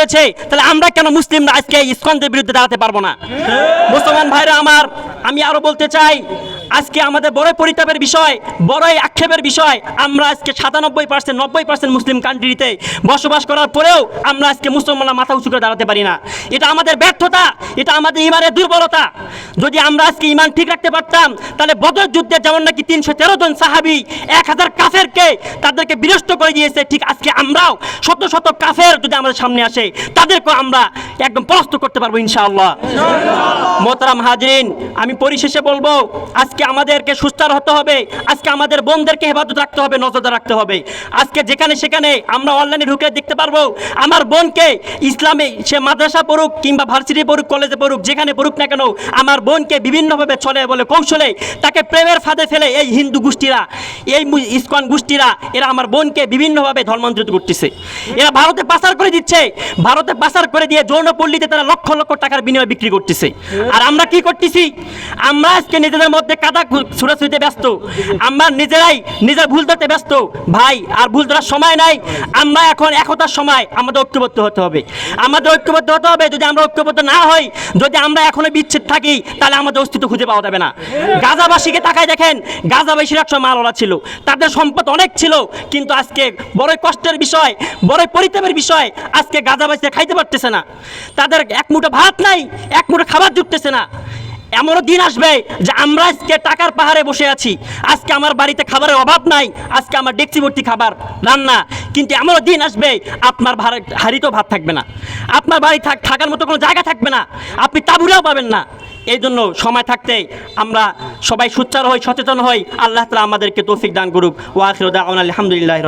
করেছে, তাহলে আমরা কেন মুসলিমরা আজকে ইস্কনদের বিরুদ্ধে দাঁড়াতে পারব না? মুসলমান ভাইরা আমার, আমি আরও বলতে চাই, আজকে আমাদের বড় পরিতাপের বিষয়, বড়ই আক্ষেপের বিষয়, আমরা আজকে সাতানব্বই পার্সেন্ট, নব্বই পার্সেন্ট মুসলিম কান্ট্রিতে বসবাস করার পরেও আমরা আজকে মুসলমানরা মাথা উঁচু করে দাঁড়াতে পারি না। এটা আমাদের ব্যর্থতা, এটা আমাদের ইমানের দুর্বলতা। যদি আমরা আজকে ইমান ঠিক রাখতে পারতাম, তাহলে বদর যুদ্ধে যেমন নাকি তিনশো তেরো জন সাহাবি, এক হাজার কাফেরকে তাদেরকে বিনষ্ট করে দিয়েছে, ঠিক আজকে আমরাও শত শত কাফের যদি আমাদের সামনে আসে তাদেরকে আমরা একদম পরাস্ত করতে পারব ইনশাআল্লাহ। মোহতারাম হাজরিন, আমি পরিশেষে বলব, আজকে আমাদেরকে সুস্থার হতে হবে, আজকে আমাদের বোনদেরকে হেফাজত রাখতে হবে নজর রাখতে হবে। আজকে যেখানে সেখানে আমরা অনলাইনে ঢুকে দেখতে পারব, আমার বোনকে ইসলামে সে মাদ্রাসা পড়ুক কিংবা ভার্সিটি পড়ুক কলেজে পড়ুক, যেখানে পড়ুক না কেন, আমার বোনকে বিভিন্নভাবে চলে বলে কৌশলে তাকে প্রেমের ফাঁদে ফেলে এই হিন্দু গোষ্ঠীরা, এই ইসকন গোষ্ঠীরা, এরা আমার বোনকে বিভিন্নভাবে ধর্মান্তরিত করতেছে। এরা ভারতে পাচার করে দিচ্ছে, ভারতে পাচার করে দিয়ে যৌনপল্লীতে তারা লক্ষ লক্ষ টাকার বিনিময়ে বিক্রি করতেছে। আর আমরা কি করতেছি? আমরা আজকে নিজেদের মধ্যে কাদা ছুটাছুটিতে ব্যস্ত। আমরা নিজেরাই নিজের ভুল ধরতে ব্যস্ত। ভাই, আর ভুল ধরার সময় নাই। আমরা এখন একতার সময় আমাদের ঐক্যবদ্ধ হতে হবে। আমাদের ঐক্যবদ্ধ হতে হবে। যদি আমরা ঐক্যবদ্ধ না হই, যদি আমরা এখনও বিচ্ছেদ থাকি, তাহলে আমাদের অস্তিত্ব খুঁজে পাওয়া যাবে না। গাজাবাসীকে তাকায় দেখেন, গাজাবাসীর একসময় মালওয়ালা ছিল। তাদের সম্পদ অনেক ছিল, কিন্তু আজকে বড় কষ্টের বিষয় বড় পরিতাপের বিষয়, আজকে গাজাবাসীরা খাইতে পারতেছে না। তাদের এক মুঠো ভাত নাই, এক মুঠো খাবার জুটতেছে না। এমনও দিন আসবে যে আমরা আজকে টাকার পাহাড়ে বসে আছি। আজকে আমার বাড়িতে খাবারের অভাব নাই, আজকে আমার ডেকচি ভর্তি খাবার রান্না। কিন্তু এমনও দিন আসবে, আপনার হাড়িতেও ভাত থাকবে না। আপনার বাড়ি থাক থাকার মতো কোনো জায়গা থাকবে না। আপনি তাবুরেও পাবেন না। এই জন্য সময় থাকতে আমরা সবাই সুচ্চার হই, সচেতন হই। আল্লাহ তালা আমাদেরকে তৌফিক দান করুক। ওয়াখির আলহামদুলিল্লাহ